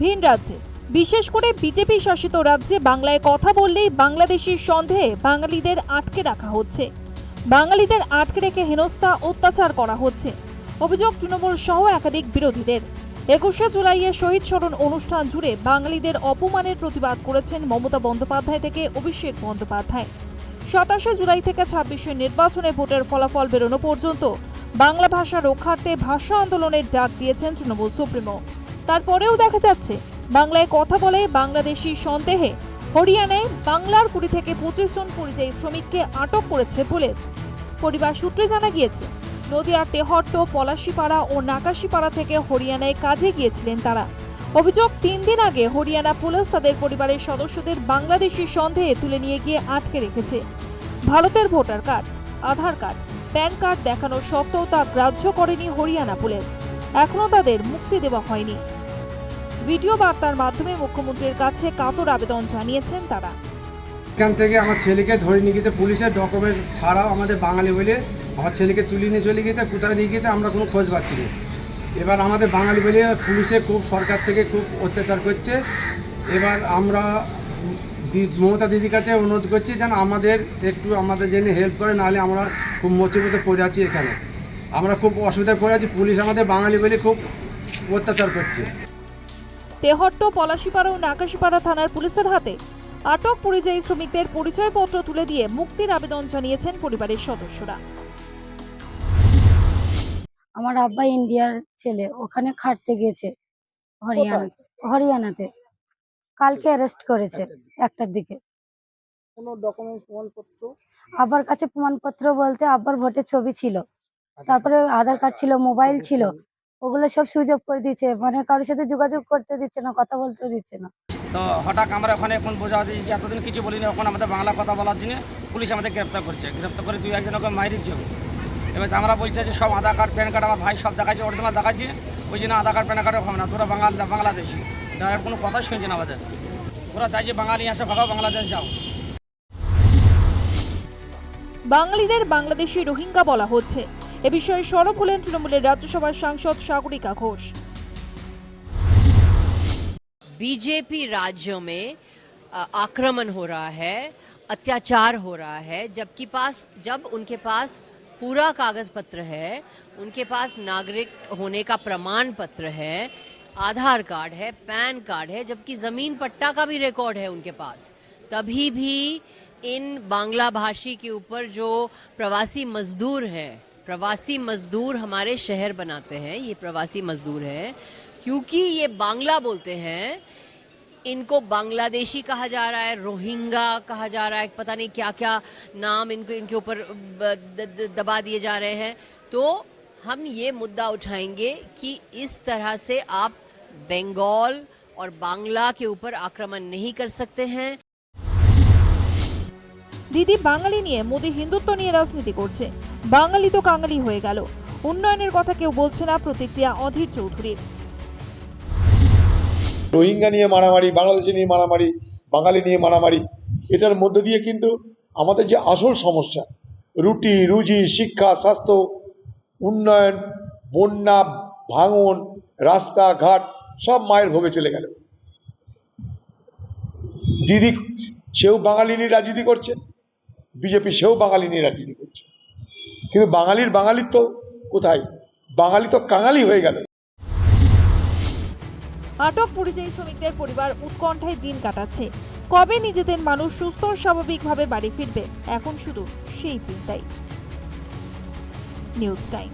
ভিন রাজ্যে। বিশেষ করে বিজেপি শাসিত রাজ্যে বাংলায় কথা বললেই বাংলাদেশির সন্দেহে বাঙালিদের আটকে রাখা হচ্ছে। বাঙালিদের আটকে রেখে হেনস্থা অত্যাচার করা হচ্ছে। অভিযোগ তৃণমূল সহ একাধিক বিরোধীদের। একুশে জুলাইয়ে শহীদ স্মরণ অনুষ্ঠান জুড়ে বাঙালিদের অপমানের প্রতিবাদ করেছেন মমতা বন্দ্যোপাধ্যায় থেকে অভিষেক বন্দ্যোপাধ্যায়। সাতাশে জুলাই থেকে ছাব্বিশে নির্বাচনে ভোটের ফলাফল বেরোনো পর্যন্ত বাংলা ভাষা রক্ষার্থে ভাষা আন্দোলনের ডাক দিয়েছেন তৃণমূল সুপ্রিমো। তারপরেও দেখা যাচ্ছে, বাংলায় কথা বলে বাংলাদেশি সন্দেহে। হরিয়ানায় বাংলার কুড়ি থেকে পঁচিশ জন পরিযায়ী শ্রমিককে আটক করেছে পুলিশ। পরিবার সূত্রে জানা গিয়েছে, নদিয়ার তেহট্ট, পলাশিপাড়া ও নাকাশিপাড়া থেকে হরিয়ানায় কাজে গিয়েছিলেন তারা। অভিযোগ, তিন দিন আগে হরিয়ানা পুলিশ তাদের পরিবারের সদস্যদের বাংলাদেশি সন্দেহে তুলে নিয়ে গিয়ে আটকে রেখেছে। ভারতের voter card, Aadhaar card, PAN card দেখানোর সত্ত্বেও তা গ্রাহ্য করেনি হরিয়ানা পুলিশ। এখনও তাদের মুক্তি দেওয়া হয়নি। ভিডিও বার্তার মাধ্যমে মুখ্যমন্ত্রীর কাছে কাতর আবেদন জানিয়েছেন তারা। এখান থেকে আমার ছেলেকে ধরে নিয়ে গেছে পুলিশের ডকুমেন্ট ছাড়াও আমাদের বাঙালি বলে আমার ছেলেকে তুলে নিয়ে চলে গেছে কোথায় নিয়ে গেছে আমরা কোনো খোঁজ পাচ্ছি না। এবার আমাদের বাঙালি বলে পুলিশে খুব সরকার থেকে খুব অত্যাচার করছে। এবার আমরা মমতা দিদির কাছে অনুরোধ করছি যেন আমাদের একটু আমাদের জন্য হেল্প করে, নাহলে আমরা খুব মচিবতে পড়ে আছি এখানে। আমরা খুব অসুবিধায় পড়ে আছি, পুলিশ আমাদের বাঙালি বলে খুব অত্যাচার করছে। তেহট্ট পলাশিপাড়া ও নাকাশিপাড়া থানার পুলিশের হাতে আটক পরিযায়ী শ্রমিকদের পরিচয়পত্র তুলে দিয়ে মুক্তির আবেদন জানিয়েছেন পরিবারের সদস্যরা। আমার আব্বা ইন্ডিয়ার ছেলে ওখানে খাটতে গিয়েছে হরিয়ানা হরিয়ানাতে। কালকে অ্যারেস্ট করেছে একটার দিকে। কোনো ডকুমেন্ট প্রমাণপত্র? আব্বার কাছে প্রমাণপত্র বলতে আব্বার ভোটের ছবি ছিল। তারপরে আধার কার্ড ছিল মোবাইল ছিল। ওগুলো সব সুযোগ করে দিচ্ছে মানে কারোর সাথে যোগাযোগ করতে দিচ্ছে না কথা বলতে দিচ্ছে না। তো হঠাৎ আমরা ওখানে এখন বোঝা হচ্ছে যে এতদিন কিছু বলিনি এখন আমাদের বাংলা কথা বলার জন্য পুলিশ আমাদের গ্রেপ্তার করছে। গ্রেপ্তার করে দুই একজন একজনকে মাইরির জন্য। এবার আমরা বলছি যে সব আধার কার্ড প্যান কার্ড আমার ভাই সব দেখাচ্ছে অরিজিনাল দেখাচ্ছে ওই জন্য আধার কার্ড প্যান কার্ডও হবে না। তোরা বাঙাল বাংলাদেশি। তার কোনো কথা শুনছে না আমাদের। ওরা চাই যে বাঙালি আসে ভাগাও বাংলাদেশ যাও। বাঙালিদের বাংলাদেশি রোহিঙ্গা বলা হচ্ছে। এ বিষয়ে সরব হলেন তৃণমূলের রাজ্যসভার সাংসদ সাগরিকা ঘোষ बीजेपी राज्यों में अ, आक्रमण हो रहा है अत्याचार हो रहा है जबकि पास जब उनके पास पूरा कागज पत्र है उनके पास नागरिक होने का प्रमाण पत्र है आधार कार्ड है पैन कार्ड है जबकि जमीन पट्टा का भी रिकॉर्ड है उनके पास तभी भी इन बांग्ला भाषी के ऊपर जो प्रवासी मजदूर है प्रवासी मजदूर हमारे शहर बनाते हैं, ये प्रवासी मजदूर है, क्योंकि ये बांग्ला बोलते हैं। इनको बांग्लादेशी कहा जा रहा है रोहिंगा कहा जा रहा है, पता नहीं क्या क्या नाम इनको, इनके ऊपर दबा दिए जा रहे हैं। तो हम ये मुद्दा उठाएँगे कि इस तरह से आप बंगाल और बांग्ला के ऊपर आक्रमण नहीं कर सकते हैं। দিদি বাঙালি নিয়ে মোদি হিন্দুত্ব নিয়ে রাজনীতি করছে। বাঙালি তো কাঙালি হয়ে গেল। উন্নয়নের কথা কেউ বলছে না প্রতিক্রিয়া অধীর চৌধুরীর। রোহিঙ্গা নিয়ে মারামারি, বাংলাদেশি নিয়ে মারামারি, বাঙালি নিয়ে মারামারি, এটার মধ্যে দিয়ে কিন্তু আমাদের যে আসল সমস্যা, রুটি, রুজি, শিক্ষা, স্বাস্থ্য, উন্নয়ন, বন্যা, ভাঙন, রাস্তাঘাট, সব মায়ের ভোগে চলে গেল। দিদি, সেও বাঙালি নিয়ে রাজনীতি করছে। বিজেপি সেও বাঙালি নিয়ে রাজনীতি করছে। কিন্তু বাঙালির তো কোথায়? বাঙালি তো কাঙালি হয়ে গেল। আটক পরিযায়ী শ্রমিকদের পরিবার উৎকণ্ঠায় দিন কাটাচ্ছে। কবে নিজেদের মানুষ সুস্থ স্বাভাবিকভাবে বাড়ি ফিরবে? এখন শুধু সেই চিন্তাই। News time.